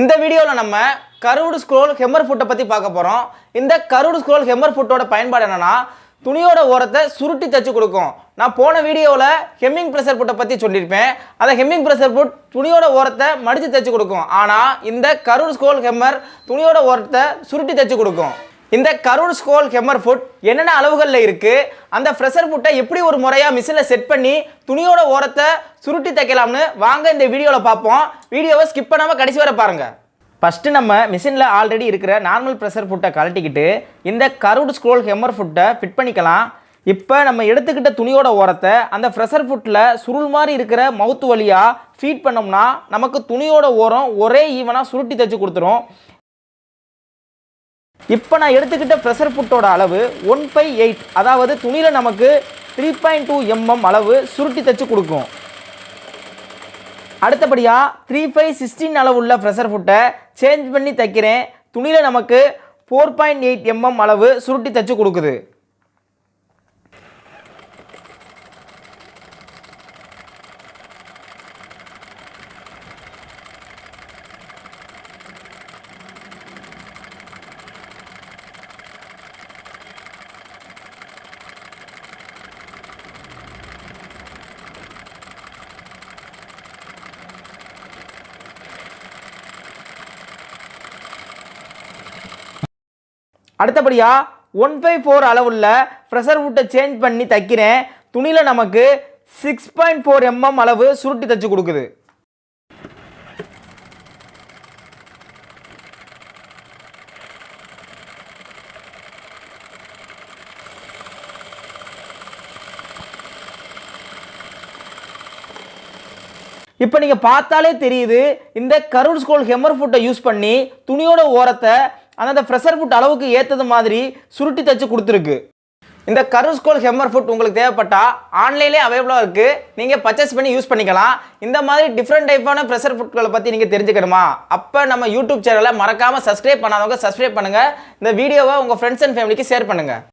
இந்த வீடியோவில் நம்ம கருவுடு ஸ்க்ரோல் ஹெம்மர் ஃபுட்டை பற்றி பார்க்க போகிறோம் இந்த கருவுடு ஸ்க்ரோல் ஹெம்மர் ஃபுட்டோட பயன்பாடு என்னென்னா துணியோட ஓரத்தை சுருட்டி தச்சு கொடுக்கும். நான் போன வீடியோவில் ஹெம்மிங் ப்ரெஷர் ஃபுட்டை பற்றி சொல்லியிருப்பேன். அந்த ஹெம்மிங் ப்ரெஷர் ஃபுட் துணியோட ஓரத்தை மடித்து தச்சு கொடுக்கும். ஆனால் இந்த கருவுடு ஸ்க்ரோல் ஹெம்மர் துணியோட ஓரத்தை சுருட்டி தச்சு கொடுக்கும். இந்த கரூர் ஸ்கோல் ஹெம்மர் ஃபுட் என்னென்ன அளவுகளில் இருக்குது அந்த ஃப்ரெஷர் ஃபுட்டை எப்படி ஒரு முறையாக மிஷினில் செட் பண்ணி துணியோட ஓரத்தை சுருட்டி தைக்கலாம்னு வாங்க இந்த வீடியோவில் பார்ப்போம். வீடியோவை ஸ்கிப் பண்ணாமல் கடைசி வர பாருங்கள் ஃபஸ்ட்டு நம்ம மிஷினில் ஆல்ரெடி இருக்கிற நார்மல் ப்ரெஷர் ஃபுட்டை கழட்டிக்கிட்டு இந்த கரூட் ஸ்க்ரோல் ஹெம்மர் ஃபுட்டை ஃபிட் பண்ணிக்கலாம். இப்போ நம்ம எடுத்துக்கிட்ட துணியோட ஓரத்தை அந்த ஃப்ரெஷர் ஃபுட்டில் சுருள் மாதிரி இருக்கிற மவுத்து வழியாக ஃபீட் பண்ணோம்னா நமக்கு துணியோட ஓரம் ஒரே ஈவனாக சுருட்டி தைச்சு கொடுத்துரும். இப்போ நான் எடுத்துக்கிட்ட ப்ரெஷர் புட்டோட அளவு ஒன் பை எயிட் அதாவது துணியில் நமக்கு த்ரீ பாயிண்ட் டூ எம்எம் அளவு சுருட்டி தச்சு கொடுக்கும். அடுத்தபடியாக த்ரீ ஃபைவ் சிக்ஸ்டீன் அளவு உள்ள ப்ரெஷர் ஃபுட்டை சேஞ்ச் பண்ணி தைக்கிறேன். துணியில் நமக்கு ஃபோர் பாயிண்ட் எயிட் எம்எம் அளவு சுருட்டி தச்சு கொடுக்குது. அடுத்தபடியாக ஒன் ஃபைவ் ஃபோர் அளவுள்ள ப்ரெஷர் ஃபுட்டை சேஞ்ச் பண்ணி தைக்கிறேன். துணியில் நமக்கு சிக்ஸ் பாயிண்ட் ஃபோர் எம்எம் அளவு சுருட்டி தைச்சு கொடுக்குது. இப்போ நீங்கள் பார்த்தாலே தெரியுது இந்த கருள் ஸ்கோல் ஹெமர் ஃபுட்டை யூஸ் பண்ணி துணியோட ஓரத்தை அந்த ஃப்ரெஷர் ஃபுட் அளவுக்கு ஏற்றது மாதிரி சுருட்டி தச்சு கொடுத்துருக்கு. இந்த கருஸ்கோல் ஹெம்மர் ஃபுட் உங்களுக்கு தேவைப்பட்டால் ஆன்லைன்லேயே அவைலபிளாக இருக்குது நீங்கள் பர்ச்சேஸ் பண்ணி யூஸ் பண்ணிக்கலாம். இந்த மாதிரி டிஃப்ரெண்ட் டைப்பான ப்ரெஷர் ஃபுட்களை பற்றி நீங்கள் தெரிஞ்சுக்கணுமா? அப்போ நம்ம யூடியூப் சேனலை மறக்காமல் சப்ஸ்கிரைப் பண்ணாதவங்க சப்ஸ்கிரைப் பண்ணுங்கள் இந்த வீடியோவை உங்கள் ஃப்ரெண்ட்ஸ் அண்ட் ஃபேமிலிக்கு ஷேர் பண்ணுங்கள்